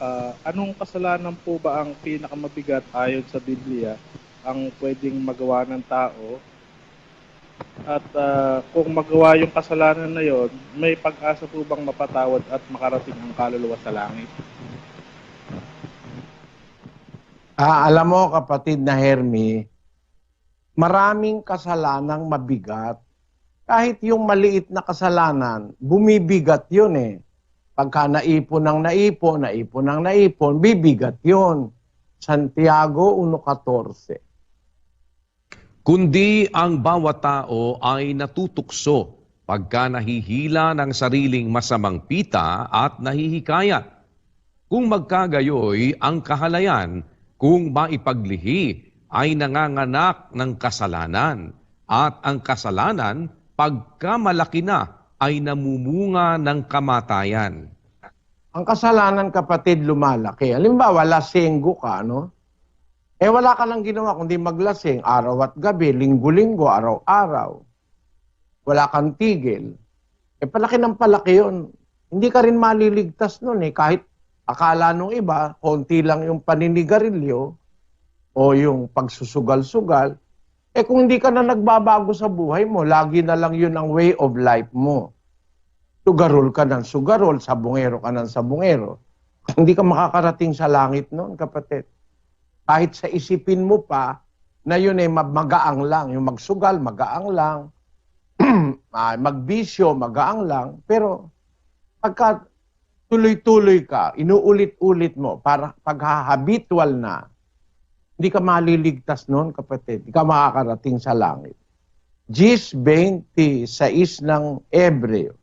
ah, anong kasalanan po ba ang pinakamabigat ayon sa Biblia ang pwedeng magawa ng tao? At ah, kung magawa yung kasalanan na yon, may pag-asa po bang mapatawad at makarating ang kaluluwa sa langit? Ah, alam mo kapatid na Hermi, maraming kasalanang mabigat. Kahit yung maliit na kasalanan, bumibigat yun eh. Pagka naipon ng naipon, naipon ng naipon, bibigat yun. Santiago 1.14. Kundi ang bawat tao ay natutukso pagka nahihila ng sariling masamang pita at nahihikayat. Kung magkagayoy ang kahalayan, kung maipaglihi ay nanganganak ng kasalanan at ang kasalanan pagka malaki na ay namumunga ng kamatayan. Ang kasalanan kapatid lumalaki. Halimbawa, lasenggo ka, no? Eh wala ka lang ginawa kundi maglasing araw at gabi, linggo-linggo, araw-araw. Wala kang tigil. Eh palaki ng palaki yun. Hindi ka rin maliligtas nun eh. Kahit akala nung iba, konti lang yung paninigarilyo o yung pagsusugal-sugal. Eh kung hindi ka na nagbabago sa buhay mo, lagi na lang yun ang way of life mo. Sugarol ka ng sugarol, sabungero ka ng sabungero. Hindi ka makakarating sa langit noon, kapatid kahit sa isipin mo pa na yun ay magaang lang. Yung magsugal, magaang lang. Ah, magbisyo, magaang lang. Pero pagka tuloy-tuloy ka, inuulit-ulit mo, para paghahabitual na, hindi ka maliligtas noon, kapatid. Hindi ka makakarating sa langit. Gis 26 ng Ebreo.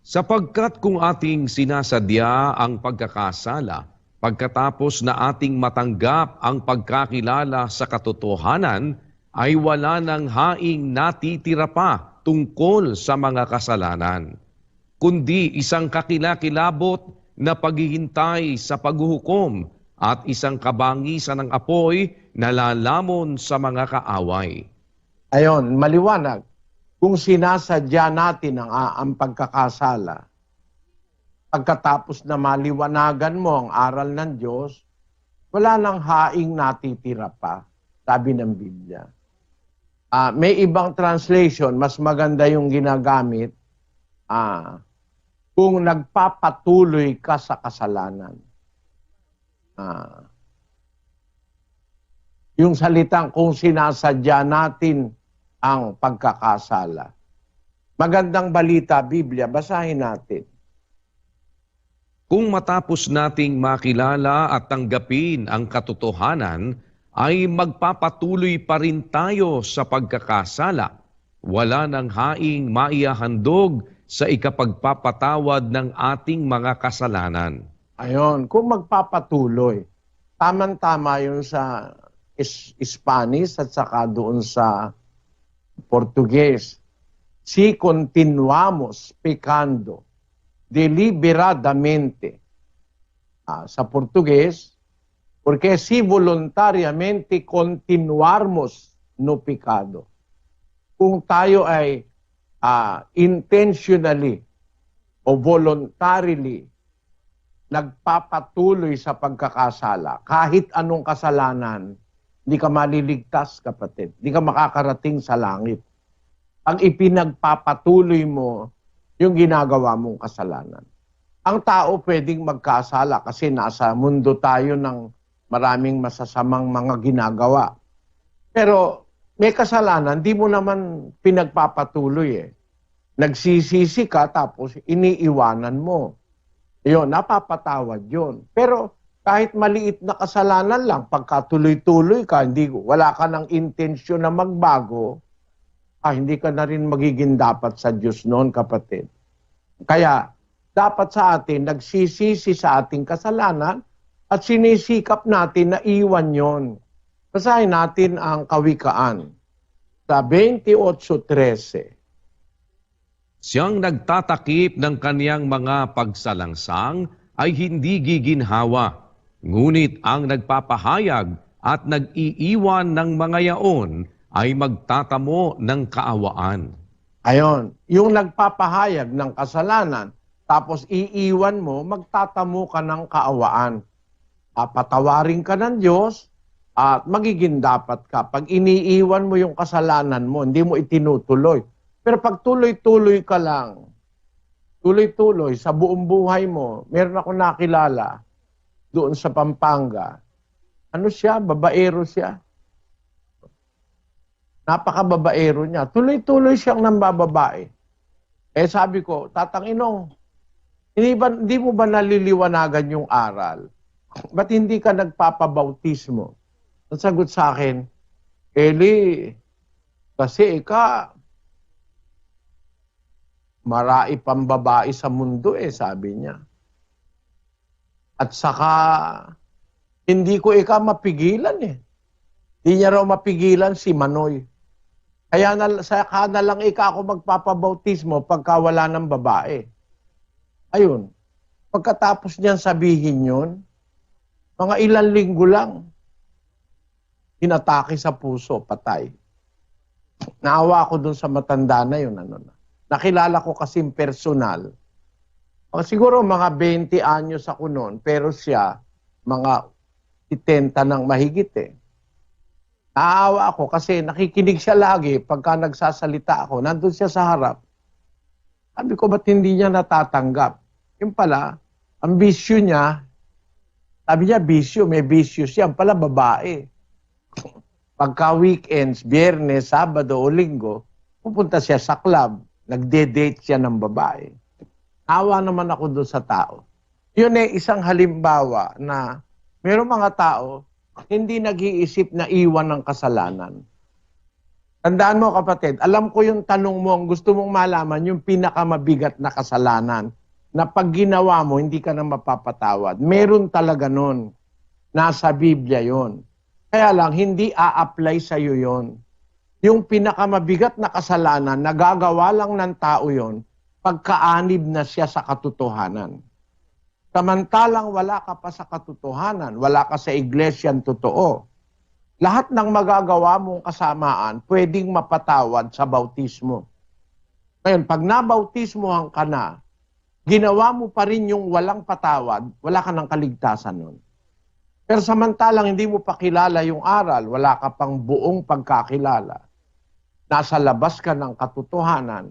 Sapagkat kung ating sinasadya ang pagkakasala, pagkatapos na ating matanggap ang pagkakilala sa katotohanan, ay wala ng haing natitira pa tungkol sa mga kasalanan, kundi isang kakilakilabot na paghihintay sa paghuhukom at isang kabangisan ng apoy na lalamon sa mga kaaway. Ayon, maliwanag. Kung sinasadya natin ang, ang pagkakasala, pagkatapos na maliwanagan mo ang aral ng Diyos, wala nang haing natitira pa, sabi ng Biblia. Ah, may ibang translation, mas maganda yung ginagamit, ah, kung nagpapatuloy ka sa kasalanan. Ah, yung salitang kung sinasadya natin ang pagkakasala. Magandang balita, Biblia, basahin natin. Kung matapos nating makilala at tanggapin ang katotohanan, ay magpapatuloy pa rin tayo sa pagkakasala. Wala nang haing maiahandog sa ikapagpapatawad ng ating mga kasalanan. Ayon, kung magpapatuloy, tamang-tama yun sa is- Spanish at saka doon sa Portuguese. Si continuamos pecando deliberadamente. Ah, sa Portuguese, porque si voluntariamente continuarmos no pecado. Kung tayo ay ah, intentionally o voluntarily nagpapatuloy sa pagkakasala, kahit anong kasalanan, hindi ka maliligtas, kapatid. Hindi ka makakarating sa langit. Ang ipinagpapatuloy mo, yung ginagawa mong kasalanan. Ang tao pwedeng magkasala kasi nasa mundo tayo ng maraming masasamang mga ginagawa. Pero may kasalanan, di mo naman pinagpapatuloy eh. Nagsisisi ka tapos iniiwanan mo. Yun, napapatawad yun. Pero kahit maliit na kasalanan lang, pagkatuloy-tuloy ka, hindi, wala ka ng intensyon na magbago, ah, hindi ka na rin magiging dapat sa Diyos noon, kapatid. Kaya, dapat sa atin, nagsisisi sa ating kasalanan at sinisikap natin na iwan yon. Basahin natin ang kawikaan sa 28.13. Siyang nagtatakip ng kaniyang mga pagsalangsang ay hindi giginhawa, ngunit ang nagpapahayag at nag-iiwan ng mga yaon ay magtatamo ng kaawaan. Ayon, yung nagpapahayag ng kasalanan tapos iiwan mo, magtatamo ka ng kaawaan. Papatawarin ka ng Diyos at magiging dapat ka. Pag iniiwan mo yung kasalanan mo, hindi mo itinutuloy. Pero pag tuloy-tuloy ka lang, tuloy-tuloy sa buong buhay mo, meron ako nakilala doon sa Pampanga. Ano siya? Babaero siya. Napaka-babaero niya. Tuloy-tuloy siyang nambababae. Eh sabi ko, Tatang Inong, hindi, ba, hindi mo ba naliliwanagan yung aral? Ba't hindi ka nagpapabautismo? Ang sagot sa akin, Eli, kasi ika, marai pang babae sa mundo eh, sabi niya. At saka, hindi ko ika mapigilan eh. Hindi niya raw mapigilan si Manoy. Kaya na, saka na lang ika ako magpapabautismo pagka wala ng babae. Ayun. Pagkatapos niyan sabihin yun, mga ilang linggo lang, inatake sa puso, patay. Naawa ako dun sa matanda na yun. Ano na. Nakilala ko kasi personal. O, siguro mga 20 anyos ako noon, pero siya, mga 70 ng mahigit eh. Naawa ako kasi nakikinig siya lagi pagka nagsasalita ako. Nandun siya sa harap. Sabi ko, ba't hindi niya natatanggap? Yung pala, ang bisyo niya, sabi niya, bisyo, may bisyo siya. Ang pala, babae. Pagka weekends, biyernes, sabado o linggo, pupunta siya sa club. Nagde-date siya ng babae. Awa naman ako doon sa tao. Yun eh, isang halimbawa na mayroong mga tao hindi nag-iisip na iwan ng kasalanan. Tandaan mo kapatid, alam ko yung tanong mo, ang gusto mong malaman, yung pinakamabigat na kasalanan na pag ginawa mo, hindi ka na mapapatawad. Meron talaga nun. Nasa Biblia yon. Kaya lang, hindi a-apply sa iyo yon. Yung pinakamabigat na kasalanan, nagagawa lang ng tao yon pagkaanib na siya sa katotohanan. Samantalang wala ka pa sa katotohanan, wala ka sa iglesyang totoo. Lahat ng magagawa mong kasamaan, pwedeng mapatawad sa bautismo. Ngayon, pag nabautismohan ka na, ginawa mo pa rin yung walang patawad, wala ka ng kaligtasan nun. Pero samantalang hindi mo pa kilala yung aral, wala ka pang buong pagkakilala. Nasa labas ka ng katotohanan,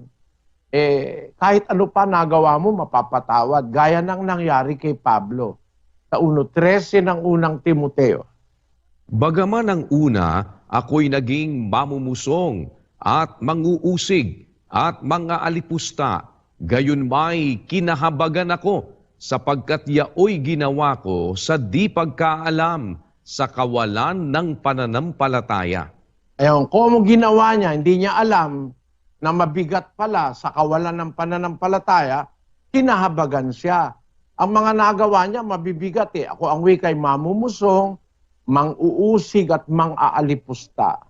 eh, kahit ano pa nagawa mo, mapapatawad. Gaya ng nangyari kay Pablo sa 1.13 ng unang Timoteo. Bagaman ang una, ako'y naging mamumusong at manguusig at mga alipusta, gayon may kinahabagan ako sapagkat yaoy ginawa ko sa di pagkaalam sa kawalan ng pananampalataya. Ayun, kung ginawa niya, hindi niya alam na mabigat pala sa kawalan ng pananampalataya, kinahabagan siya. Ang mga nagawa niya, mabibigat eh. Ako ang wikay mamumusong, mang-uusig at mang-aalipusta.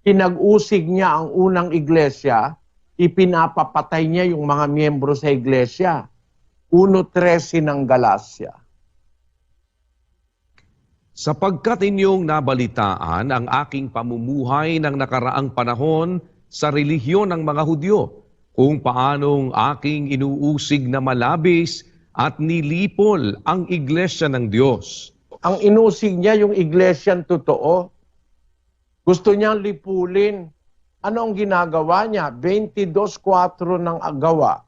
Pinag-usig niya ang unang iglesia, ipinapapatay niya yung mga miyembro sa iglesia. 1.13 ng Galacia. Sapagkat inyong nabalitaan ang aking pamumuhay ng nakaraang panahon sa relihiyon ng mga Hudyo, kung paanong aking inuusig na malabis at nilipol ang iglesia ng Diyos. Ang inusig niya yung iglesyang totoo. Gusto niyang lipulin. Ano ang ginagawa niya? 22.4 ng agawa.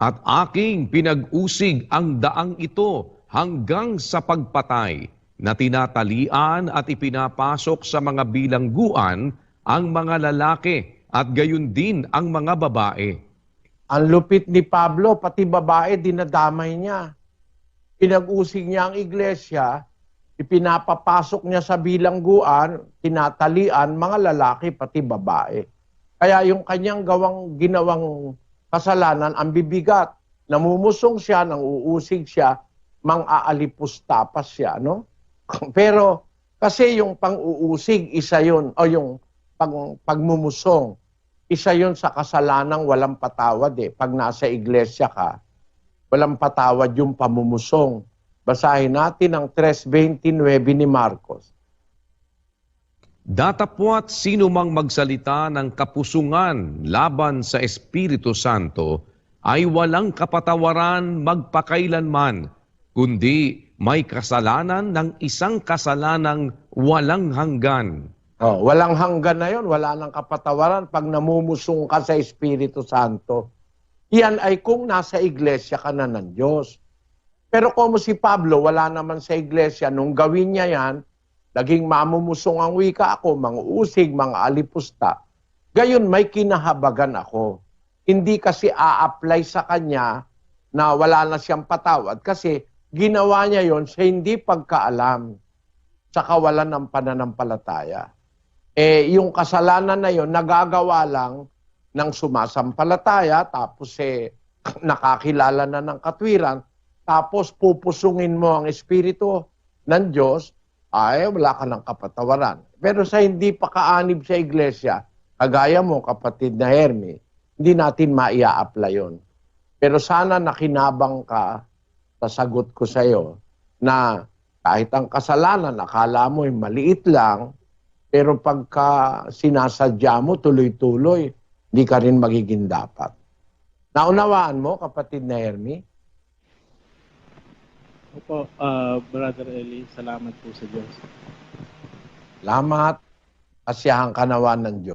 At aking pinag-usig ang daang ito hanggang sa pagpatay na tinatalian at ipinapasok sa mga bilangguan ang mga lalaki at gayon din ang mga babae. Ang lupit ni Pablo, pati babae, dinadamay niya. Pinag-usig niya ang iglesia, ipinapapasok niya sa bilangguan, tinatalian mga lalaki, pati babae. Kaya yung kanyang gawang ginawang kasalanan, ang bibigat. Namumusong siya, nang uusig siya, mang-aalipusta pa siya, no? Pero kasi yung pang-uusig, isa yun, o yung pag, pagmumusong, isa yon sa kasalanang walang patawad eh. Pag nasa iglesia ka, walang patawad yung pamumusong. Basahin natin ang 3.29 ni Marcos. Datapwat sino mang magsalita ng kapusungan laban sa Espiritu Santo ay walang kapatawaran magpakailanman, kundi may kasalanan ng isang kasalanang walang hanggan. Oh, walang hanggan na yon, wala nang kapatawaran pag namumusong ka sa Espiritu Santo. Yan ay kung nasa iglesia ka na ng Diyos. Pero kung si Pablo, wala naman sa iglesia, nung gawin niya yan, naging mamumusong ang wika ako, mga usig, mga alipusta. Gayon, may kinahabagan ako. Hindi kasi a-apply sa kanya na wala na siyang patawad kasi ginawa niya yon sa hindi pagkaalam sa kawalan ng pananampalataya eh yung kasalanan na yon nagagawa lang ng sumasampalataya tapos eh nakakilala na ng katwiran tapos pupusungin mo ang espiritu ng Diyos ay wala ka ng kapatawaran. Pero sa hindi pa kaanib sa iglesia, kagaya mo kapatid na Hermi, hindi natin maia-apply yon. Pero sana nakinabang ka sa sagot ko sa iyo na kahit ang kasalanan, akala mo ay maliit lang, pero pagka sinasadya mo, tuloy-tuloy, hindi ka rin magiging dapat. Naunawaan mo, kapatid na Hermi? Opo, ah, Brother Eli, salamat po sa Diyos. Salamat. Kasiyahan ka nawa ng Diyos.